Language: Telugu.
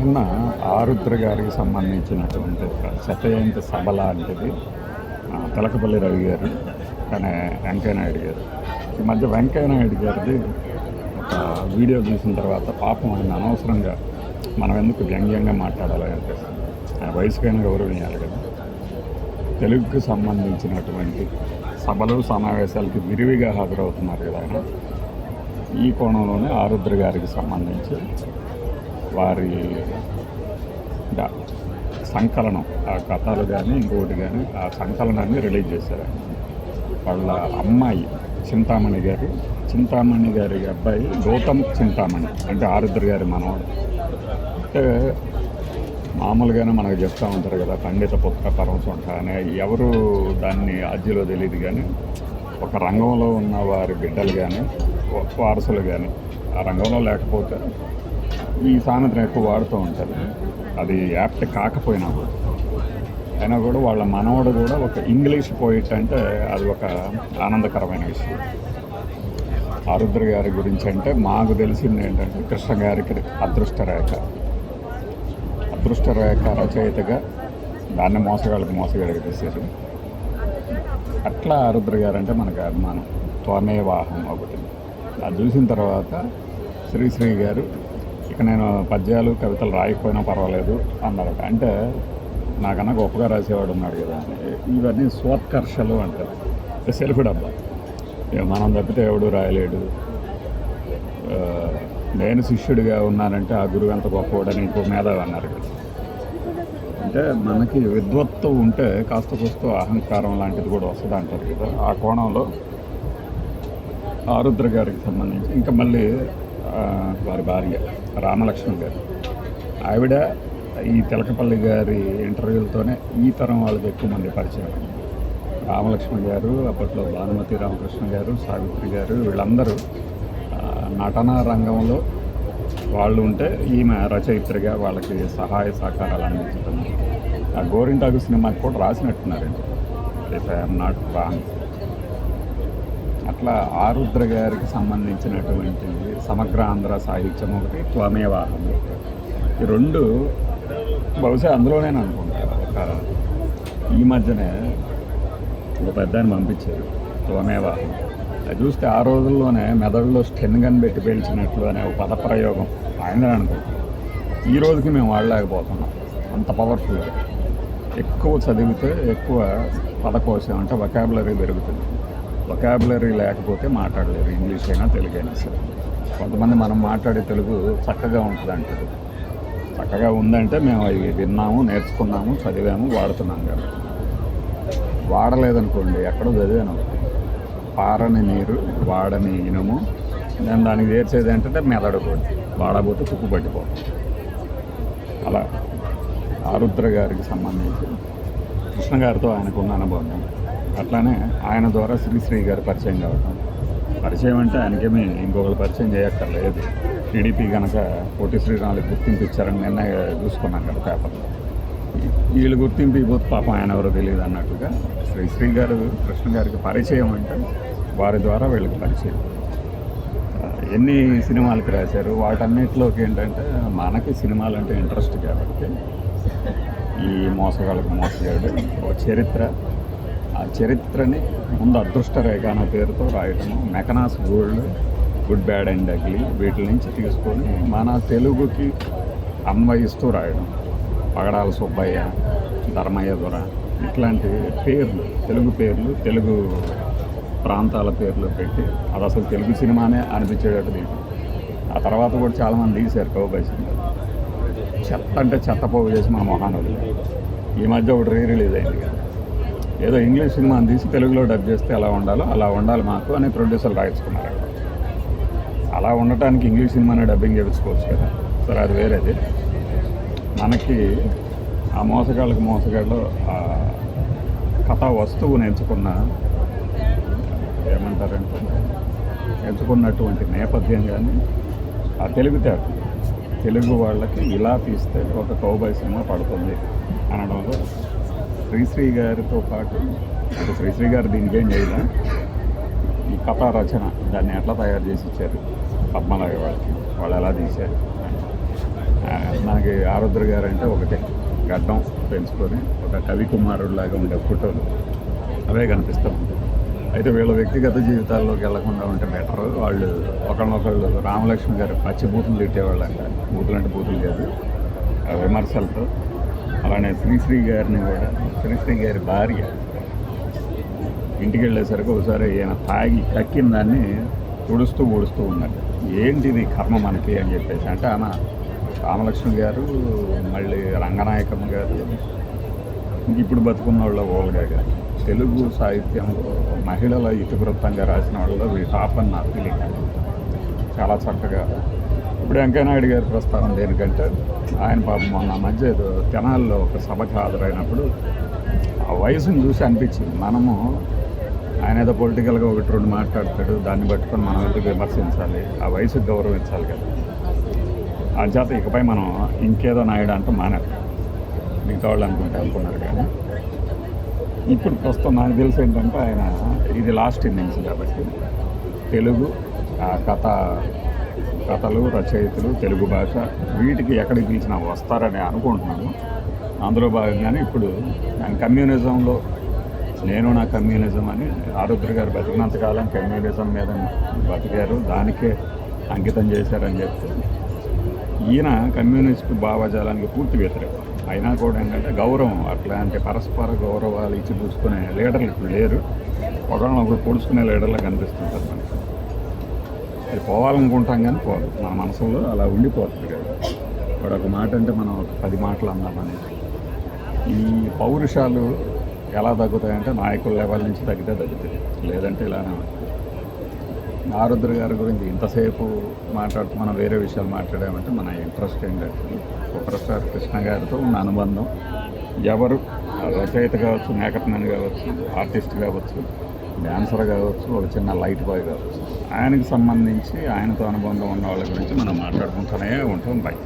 నిన్న ఆరుద్ర గారికి సంబంధించినటువంటి ఒక శతజయంతి సభ లాంటిది తలకపల్లి రవి గారు కానీ వెంకయ్య నాయుడు గారు. ఈ మధ్య వెంకయ్య నాయుడు గారిది ఒక వీడియో చూసిన తర్వాత పాపం ఆయన అనవసరంగా మనం ఎందుకు వ్యంగ్యంగా మాట్లాడాలి అనిపిస్తుంది. ఆయన వయసుకైనా గౌరవించాలి కదా. తెలుగుకు సంబంధించినటువంటి సభలు సమావేశాలకి విరివిగా హాజరవుతున్నారు కదా ఆయన. ఈ కోణంలోనే ఆరుద్ర గారికి సంబంధించి వారి సంకలనం ఆ కథలు కానీ ఇంకొకటి కానీ ఆ సంకలనాన్ని రిలీజ్ చేశారు వాళ్ళ అమ్మాయి చింతామణి గారు చింతామణి గారి అబ్బాయి గౌతమ్ చింతామణి అంటే ఆరుద్ర గారి మనవాడు. అంటే మామూలుగానే మనకు చెప్తూ ఉంటారు కదా పండిత పుత్ర పరమసొంట అనే. ఎవరు దాన్ని ఆద్యలో తెలియదు కానీ ఒక రంగంలో ఉన్న వారి బిడ్డలు కానీ వారసులు కానీ ఆ రంగంలో లేకపోతే ఈ సామెతను ఎక్కువ వాడుతూ ఉంటారు. అది యాప్ట్ కాకపోయినా కూడా. అయినా కూడా వాళ్ళ మనవడు కూడా ఒక ఇంగ్లీష్ పోయిట్ అంటే అది ఒక ఆనందకరమైన విషయం. ఆరుద్ర గారి గురించి అంటే మాకు తెలిసింది ఏంటంటే కృష్ణ గారికి అదృష్ట రేఖ. అదృష్ట రేఖ రచయితగా దాన్ని మోసగాళ్ళకి మోసగాడికి తీసేసి అట్లా ఆరుద్ర గారు అంటే మనకు అభిమానం. త్వమే వాహం ఒకటి అది చూసిన తర్వాత శ్రీశ్రీ గారు ఇక నేను పద్యాలు కవితలు రాయకపోయినా పర్వాలేదు అన్నారు. అంటే నాకన్నా గొప్పగా రాసేవాడు ఉన్నాడు కదా ఇవన్నీ స్వోత్కర్షలు అంటారు సెల్ఫ్ డబ్బా. ఇక మనం తప్పితే ఎవడు రాయలేడు. నేను శిష్యుడిగా ఉన్నానంటే ఆ గురువు ఎంత గొప్పవాడని ఇంకో మేధావి అన్నారు కదా. అంటే మనకి విద్వత్తు ఉంటే కాస్త కూస్త అహంకారం లాంటిది కూడా వస్తుంది అంటారు కదా. ఆ కోణంలో ఆరుద్ర గారికి సంబంధించి ఇంకా మళ్ళీ వారి భార్య రామలక్ష్మి గారు. ఆవిడ ఈ తిలకపల్లి గారి ఇంటర్వ్యూలతోనే ఈ తరం వాళ్ళకి ఎక్కువ మంది పరిచయం. రామలక్ష్మి గారు అప్పట్లో భానుమతి రామకృష్ణ గారు సావిత్రి గారు వీళ్ళందరూ నటనా రంగంలో వాళ్ళు ఉంటే ఈమె రచయిత్రిగా వాళ్ళకి సహాయ సహకారాలు అందించడం ఆ గోరింటాకు సినిమాకి కూడా రాసినట్టున్నారండి ఇఫ్ ఐఎమ్ నాట్ రాంగ్ అట్లా ఆరుద్ర గారికి సంబంధించినటువంటి సమగ్ర ఆంధ్ర సాహిత్యం ఒకటి త్వమేవాహం ఈ రెండు బహుశా అందులోనే అనుకుంటారు ఒక ఈ మధ్యనే ఒక పెద్దాన్ని పంపించారు త్వమేవాహం అది చూస్తే ఆ రోజుల్లోనే మెదడులో స్టెన్ గన్ పెట్టి పేల్చినట్లు అనే ఒక పదప్రయోగం ఆయన అనుకుంటాం ఈ రోజుకి మేము వాడలేకపోతున్నాం. అంత పవర్ఫుల్గా ఎక్కువ చదివితే ఎక్కువ పదకోశం అంటే వొకాబులరీ పెరుగుతుంది. వొకాబులరీ లేకపోతే మాట్లాడలేరు ఇంగ్లీష్ అయినా తెలుగు అయినా సరే. కొంతమంది మనం మాట్లాడే తెలుగు చక్కగా ఉంటుంది అంటారు. చక్కగా ఉందంటే మేము అవి విన్నాము నేర్చుకున్నాము చదివాము వాడుతున్నాం కదా. వాడలేదనుకోండి ఎక్కడో చదివాను. పారని నీరు వాడని ఇనుము నేను దానికి చేర్చేది ఏంటంటే మెదడు వాడబోతే కుక్కు పట్టిపోవడం అలా. ఆరుద్ర గారికి సంబంధించి కృష్ణ గారితో ఆయనకున్న అనుభవం. అట్లానే ఆయన ద్వారా శ్రీశ్రీ గారు పరిచయం కావటం. పరిచయం అంటే ఆయనకేమీ ఇంకొకరు పరిచయం చేయక్కర్లేదు. టీడీపీ కనుక కోటి శ్రీరాములు గుర్తింపు ఇచ్చారని నిన్న చూసుకున్నాం కదా పేపర్లో. వీళ్ళు గుర్తింపు ఇవ్వదు పాపం ఆయన ఎవరో తెలియదు అన్నట్టుగా శ్రీశ్రీ గారు కృష్ణ గారికి పరిచయం అంటే వారి ద్వారా వీళ్ళకి పరిచయం. ఎన్ని సినిమాలకు రాశారు? వాటన్నిటిలోకి ఏంటంటే మనకి సినిమాలు అంటే ఇంట్రెస్ట్ కాబట్టి ఈ మోసగాళ్ళకి మోసగాడు ఒక చరిత్ర ఆ చరిత్రని ముందు అదృష్ట రేఖ అనే పేరుతో రాయటం mackenna's gold good bad and ugly వీటి నుంచి తీసుకొని మన తెలుగుకి అన్వయిస్తూ రాయడం పగడాల సుబ్బయ్య ధర్మయ్య దొర ఇట్లాంటి పేర్లు తెలుగు పేర్లు తెలుగు ప్రాంతాల పేర్లు పెట్టి అది అసలు తెలుగు సినిమానే అనిపించేటట్టు ఆ తర్వాత కూడా చాలామంది తీశారు కౌబాయ్ సినిమా చెత్త అంటే చెత్త పోగు చేసి మన మొహానది ఈ మధ్య ఒకటి రీ రిలీజ్ అయింది కదా. ఏదో ఇంగ్లీష్ సినిమాని తీసి తెలుగులో డబ్ చేస్తే ఎలా ఉండాలో అలా ఉండాలి మాకు అని ప్రొడ్యూసర్లు రాయించుకున్నారు. అలా ఉండటానికి ఇంగ్లీష్ సినిమానే డబ్బింగ్ చేయించుకోవచ్చు కదా. సరే అది వేరేది. మనకి ఆ మోసగాళ్ళకి మోసగాళ్ళు ఆ కథా వస్తువుని ఎంచుకున్న ఏమంటారంటే ఎంచుకున్నటువంటి నేపథ్యం కానీ ఆ తెలివితేట తెలుగు వాళ్ళకి ఇలా తీస్తే ఒక కౌబాయ్ సినిమా పడుతుంది అనడంలో శ్రీశ్రీ గారితో పాటు శ్రీశ్రీ గారు దీనికి ఏం చేయలే ఈ కథ రచన దాన్ని ఎట్లా తయారు చేసి ఇచ్చారు? పద్మనాభ వాళ్ళకి. వాళ్ళు ఎలా తీశారు? నాకు ఆరుద్ర గారు అంటే ఒకటే. గడ్డం పెంచుకొని ఒక కవి కుమారుడిలాగా ఉండే ఫోటోలు అవే కనిపిస్తాం అయితే వీళ్ళ వ్యక్తిగత జీవితాల్లోకి వెళ్ళకుండా ఉంటే బెటర్. వాళ్ళు ఒకళ్ళనొకళ్ళు రామలక్ష్మి గారు పచ్చి బూతులు తిట్టేవాళ్ళు అంట బూతులు అంటే బూతులు కాదు. ఆ విమర్శలతో అలానే శ్రీశ్రీ గారిని కూడా. శ్రీశ్రీ గారి భార్య. ఇంటికి వెళ్ళేసరికి ఒకసారి ఈయన తాగి కక్కిన దాన్ని తుడుస్తూ ఊడుస్తూ ఉన్నాడు. ఏంటిది కర్మ మనకి అని చెప్పేసి అంటే ఆమె రామలక్ష్మి గారు మళ్ళీ రంగనాయకమ్మ గారు ఇప్పుడు బతుకున్న వాళ్ళ ఓల్గా గారు. తెలుగు సాహిత్యంలో మహిళల ఇతివృత్తంగా రాసిన వాళ్ళలో వీ టాప్ అని నా ఫీలింగ్ చాలా చక్కగా ఇప్పుడు వెంకయ్యనాయుడు గారి ప్రస్తావన దేనికంటే ఆయన పాపం మొన్న మధ్య ఏదో తెనాల్లో ఒక సభకు హాజరైనప్పుడు ఆ వయసుని చూసి అనిపించింది. మనము ఆయన ఏదో పొలిటికల్గా ఒకటి రెండు మాట్లాడతాడు దాన్ని పట్టుకొని మనం ఎందుకు విమర్శించాలి? ఆ వయసుకు గౌరవించాలి కదా. ఆ చేత ఇకపై మనం ఇంకేదో నాయుడు అంటూ మానారు. మిగతా వాళ్ళు అనుకుంటే అనుకున్నారు కానీ. ఇప్పుడు ప్రస్తుతం నాకు తెలిసి ఏంటంటే ఆయన ఇది లాస్ట్ ఇన్నింగ్స్ కాబట్టి తెలుగు ఆ కథ కథలు రచయితలు తెలుగు భాష వీటికి ఎక్కడికి పిలిచినా వస్తారని అనుకుంటున్నాను. అందులో భాగంగానే ఇప్పుడు నేను కమ్యూనిజంలో నేను నా కమ్యూనిజం అని ఆరుద్ర గారు బతికినంతకాలం కమ్యూనిజం మీద బతికారు దానికే అంకితం చేశారని చెప్తే ఈయన కమ్యూనిస్ట్ భావజాలానికి పూర్తి వ్యతిరేకం. అయినా కూడా ఏంటంటే గౌరవం అట్లాంటి పరస్పర గౌరవాలు ఇచ్చి పుచ్చుకునే లీడర్లు ఇప్పుడు లేరు. ఒకరినొకరు పొడుచుకునే లీడర్లు కనిపిస్తుంటారు మనకి. అది పోవాలనుకుంటాం కానీ పోదు. మన మనసులో అలా ఉండిపోతుంది కదా ఇప్పుడు ఒక మాట అంటే మనం ఒక పది మాటలు అన్నామని ఈ పౌరుషాలు ఎలా తగ్గుతాయంటే నాయకుల లెవెల్ నుంచి తగ్గితే తగ్గుతాయి. లేదంటే ఇలానే ఉంటుంది. గారి గురించి ఇంతసేపు మాట్లాడుతూ మనం వేరే విషయాలు మాట్లాడామంటే మన ఇంట్రెస్ట్ ఏంటంటే సూపర్ స్టార్ కృష్ణ గారితో ఉన్న అనుబంధం. ఎవరు రచయిత కావచ్చు మేకప్ మ్యాన్ కావచ్చు ఆర్టిస్ట్ కావచ్చు డ్యాన్సర్ కావచ్చు ఒక చిన్న లైట్ బాయ్ కావచ్చు ఆయనకి సంబంధించి ఆయనతో అనుబంధం ఉన్న వాళ్ళ గురించి మనం మాట్లాడుకుంటూనే ఉంటాం. బయట